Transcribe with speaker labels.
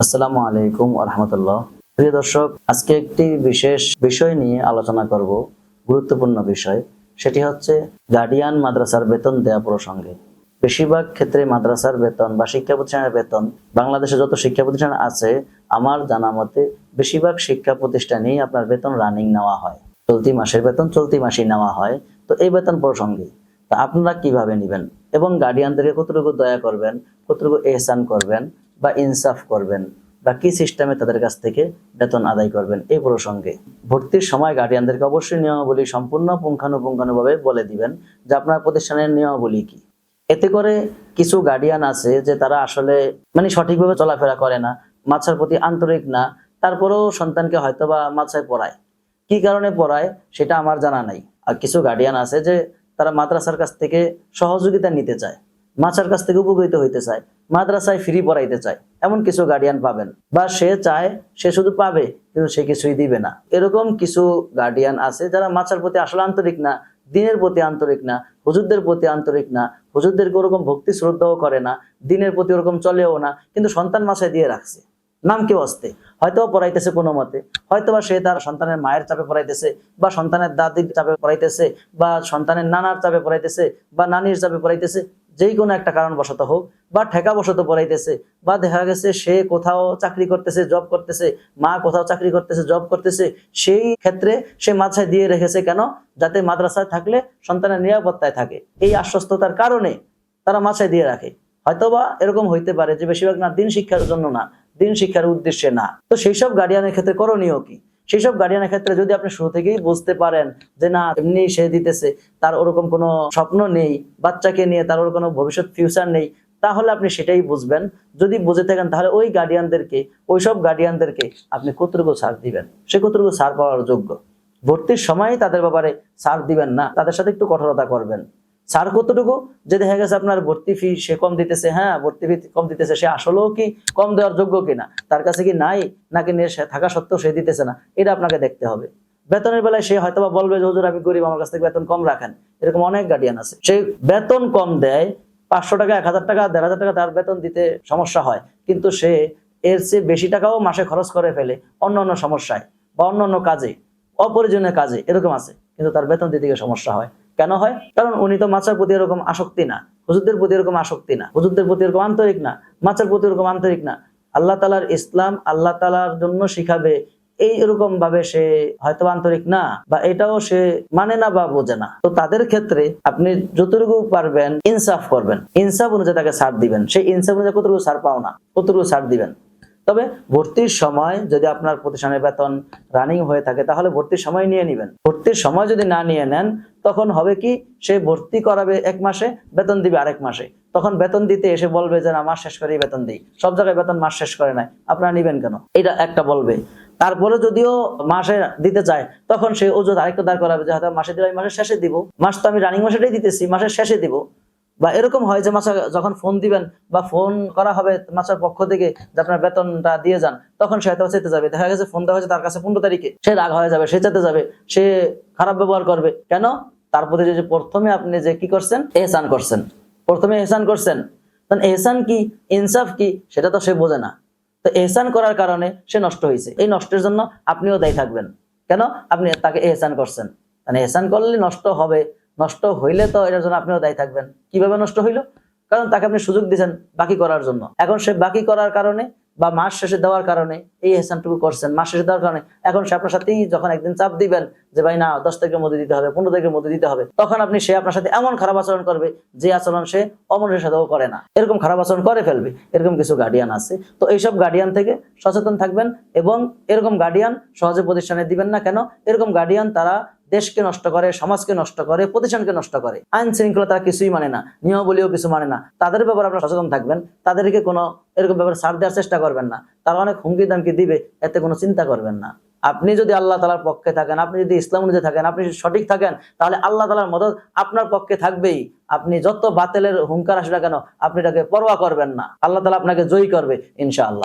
Speaker 1: আসসালামু আলাইকুম রহমতুল্লাহ প্রিয় দর্শক, আজকে একটি বিশেষ বিষয় নিয়ে আলোচনা করব, গুরুত্বপূর্ণ বিষয়। সেটি হচ্ছে গার্ডিয়ান মাদ্রাসার বেতন দেয়া প্রসঙ্গে। বেশিরভাগ ক্ষেত্রে মাদ্রাসার বেতন বা শিক্ষা প্রতিষ্ঠানের বেতন, বাংলাদেশে যত শিক্ষা প্রতিষ্ঠান আছে, আমার জানা মতে বেশিরভাগ শিক্ষা প্রতিষ্ঠানেই আপনার বেতন রানিং নেওয়া হয়। চলতি মাসের বেতন চলতি মাসেই নেওয়া হয়। তো এই বেতন প্রসঙ্গে, তা আপনারা কীভাবে নেবেন? এবং গার্ডিয়ানদেরকে কতটুকু দয়া করবেন, কতটুকু এহসান করবেন? বা ইনসাফ করবেন বা কি সিস্টেমে তাদের কাছ থেকে বেতন আদায় করবেন এই প্রসঙ্গে। ভর্তির সময় গার্ডিয়ানদেরকে অবশ্যই নিয়মাবলী সম্পূর্ণ পুঙ্খানুপুঙ্খানুভাবে বলে দিবেন যে আপনার প্রতিষ্ঠানের নিয়মাবলী কি। এতে করে কিছু গার্ডিয়ান আছে যে তারা আসলে মানে সঠিকভাবে চলাফেরা করে না, মাছার প্রতি আন্তরিক না, তারপরেও সন্তানকে হয়তো বা মাছায় পড়ায়। কি কারণে পড়ায় সেটা আমার জানা নাই। আর কিছু গার্ডিয়ান আছে যে তারা মাদ্রাসার কাছ থেকে সহযোগিতা নিতে চায়। মাছার কাছ থেকে উপকৃত হইতে চায়, মাদ্রাসায় ফ্রি পড়াইতে চায়, এমন কিছু গার্ডিয়ান পাবেন। বা সে চায়, সে শুধু পাবে, কিন্তু সে কিছুই দিবে না। এরকম কিছু গার্ডিয়ান আছে যারা মাছার প্রতি আসলে আন্তরিক না, দিনের প্রতি আন্তরিক না, হুজুরদের প্রতি আন্তরিক না হুজুরদেরকে ওরকম ভক্তি শ্রদ্ধাও করে না, দিনের প্রতি ওরকম চলেও না, কিন্তু সন্তান মাছায় দিয়ে রাখছে। নাম কেউ আসতে হয়তো পড়াইতেছে কোনো মতে, হয়তোবা সে তার সন্তানের মায়ের চাপে পড়াইতেছে, বা সন্তানের দাদির চাপে পড়াইতেছে, বা সন্তানের নানার চাপে পড়াইতেছে, বা নানির চাপে পড়াইতেছে যেই কোনো একটা কারণ বশত হোক, বা ঠেকা বশত পড়াইতেছে, বা দেখা গেছে সে কোথাও চাকরি করতেছে জব করতেছে, মা কোথাও চাকরি করতেছে জব করতেছে, সেই ক্ষেত্রে সে মাথায় দিয়ে রেখেছে কেন? যাতে মাদ্রাসায় থাকলে সন্তানের নিরাপত্তায় থাকে। এই আশ্বস্ততার কারণে তারা মাথায় দিয়ে রাখে। হয়তোবা এরকম হইতে পারে যে বেশিরভাগ না দিন শিক্ষার জন্য না, দিন শিক্ষার উদ্দেশ্যে না। তো সেই সব গার্ডিয়ানের ক্ষেত্রে করণীয় কি? সেই সব গার্ডিয়ানের ক্ষেত্রে যদি আপনি শুরু থেকেই বুঝতে পারেন যে না, এমনি সে দিতেছে, তার ওরকম কোনো স্বপ্ন নেই, বাচ্চাকে নিয়ে তার ওর কোনো ভবিষ্যৎ ফিউচার নেই, তাহলে আপনি সেটাই বুঝবেন। যদি বুঝে থাকেন, তাহলে ওই গার্ডিয়ানদেরকে ওই সব গার্ডিয়ানদেরকে আপনি কতটুকু ছাড় দিবেন? সে কতটুকু ছাড় পাওয়ার যোগ্য? ভর্তির সময় তাদের ব্যাপারে ছাড় দিবেন না, তাদের সাথে একটু কঠোরতা করবেন। ছাড় কতটুকু? যে দেখা গেছে আপনার ভর্তি ফি সে কম দিতেছে হ্যাঁ ভর্তি ফি কম দিতেছে, সে আসলেও কি কম দেওয়ার যোগ্য কিনা? তার কাছে কি নাই? নাকি সে থাকা সত্ত্বেও সে দিতেছে না? এটা আপনাকে দেখতে হবে। বেতনের বেলায় সে হয়তোবা বলবে যে, হুজুর, আমি গরিব, আমার কাছ থেকে বেতন কম রাখেন। এরকম অনেক গার্ডিয়ান আছে। সে বেতন কম দেয়, পাঁচশো টাকা, এক হাজার টাকা, দেড় হাজার টাকা তার বেতন দিতে সমস্যা হয়। কিন্তু সে এর চেয়ে বেশি টাকাও মাসে খরচ করে ফেলে অন্য অন্য সমস্যায় বা অন্য অন্য কাজে অপরিজনীয় কাজে, এরকম আছে। কিন্তু তার বেতন দিতে গিয়ে সমস্যা হয়। কেন হয়? কারণ উনি তো মাছের প্রতি এরকম আসক্তি না, হুজুরদের প্রতি এরকম আসক্তি না, হুজুরদের প্রতি এরকম আন্তরিক না, মাছের প্রতি এরকম আন্তরিক না। আল্লাহ তালার ইসলাম আল্লাহ তালার জন্য শিখাবে, এই এরকম ভাবে সে হয়তো আন্তরিক না বা এটাও সে মানে না বা বোঝে না। তো তাদের ক্ষেত্রে আপনি যতটুকু পারবেন ইনসাফ করবেন। ইনসাফ অনুযায়ী তাকে ছাড় দিবেন। সেই ইনসাফ অনুযায়ী কতটুকু ছাড় পাও না, কতটুকু সার দিবেন। তবে ভর্তির সময় যদি আপনার প্রতিষ্ঠানের বেতন রানিং হয়ে থাকে, তাহলে ভর্তির সময় নিয়ে নেবেন। ভর্তির সময় যদি না নিয়ে নেন তখন হবে কি, সে ভর্তি করাবে এক মাসে, বেতন দিবে আরেক মাসে। তখন বেতন দিতে এসে বলবে যে, না, মাস শেষ করেই বেতন দিই। সব জায়গায় বেতন মাস শেষ করে নাই। আপনারা নিবেন কেন? এটা একটা বলবে। তারপরে যদিও মাসে দিতে চায়, তখন সে ওজন আরেকটা দাঁড় করাবে যে, হয়তো মাসে দিলে আমি মাসের শেষে দিব। মাস তো আমি রানিং মাসেটাই দিতেছি, মাসের শেষে দিব। বা এরকম হয় যে, মাসা যখন ফোন দিবেন বা ফোন করা হবে মাসার পক্ষ থেকে যে, আপনার বেতনটা দিয়ে যান। তখন সে হয়তো চেতে যাবে। দেখা গেছে ফোন দেওয়া হয়েছে তার কাছে পনেরো তারিখে। সে রাগ হয়ে যাবে, সে চেতে যাবে, সে খারাপ ব্যবহার করবে। কেন? তার প্রতি যে প্রথমে আপনি যে কি করছেন? এহসান করছেন। প্রথমে এহসান করছেন। তখন এহসান কি? ইনসাফ কি? সেটা তো সে বোঝে না। তো এহসান করার কারণে সে নষ্ট হয়েছে। এই নষ্টের জন্য আপনিও দায়ী থাকবেন। কেন? আপনি তাকে এহসান করছেন। মানে এহসান করলে নষ্ট হবে। নষ্ট হইলে তো এটার জন্য আপনিও দায়ী থাকবেন। কীভাবে নষ্ট হইল? কারণ তাকে আপনি সুযোগ দিয়েছেন বাকি করার জন্য। এখন সে বাকি করার কারণে বা মাস শেষে দেওয়ার কারণে এই এহসানটুকু করছেন। মাস শেষে দেওয়ার কারণে এখন সে আপনার সাথেই যখন একদিন চাপ দিবেন যে, ভাই না, দশ তারিখের মধ্যে দিতে হবে, পনেরো তারিখের মধ্যে দিতে হবে। তখন আপনি সে আপনার সাথে এমন খারাপ আচরণ করবে যে আচরণ সে অমনের সাথেও করে না। এরকম খারাপ আচরণ করে ফেলবে। এরকম কিছু গার্ডিয়ান আছে। তো এইসব গার্ডিয়ান থেকে সচেতন থাকবেন এবং এরকম গার্ডিয়ান সহজে প্রতিষ্ঠানে দিবেন না। কেন? এরকম গার্ডিয়ান তারা দেশকে নষ্ট করে, সমাজকে নষ্ট করে, প্রতিষ্ঠানকে নষ্ট করে। আইন শৃঙ্খলা তারা কিছুই মানে না, নিয়মাবলীও কিছু মানে না। তাদের ব্যাপারে আপনারা সচেতন থাকবেন, তাদেরকে কোনো এরকম ব্যাপারে ছাড় দেওয়ার চেষ্টা করবেন না। তারা অনেক হুমকি দামকি দিবে, এতে কোনো চিন্তা করবেন না। আপনি যদি আল্লাহ তালার পক্ষে থাকেন, আপনি যদি ইসলাম অনুযায়ী থাকেন, আপনি সঠিক থাকেন, তাহলে আল্লাহ তালার মদত আপনার পক্ষে থাকবেই। আপনি যত বাতিলের হুঙ্কার আসে না কেন, আপনি এটাকে পরোয়া করবেন না। আল্লাহ তালা আপনাকে জয়ী করবে, ইনশাআল্লাহ।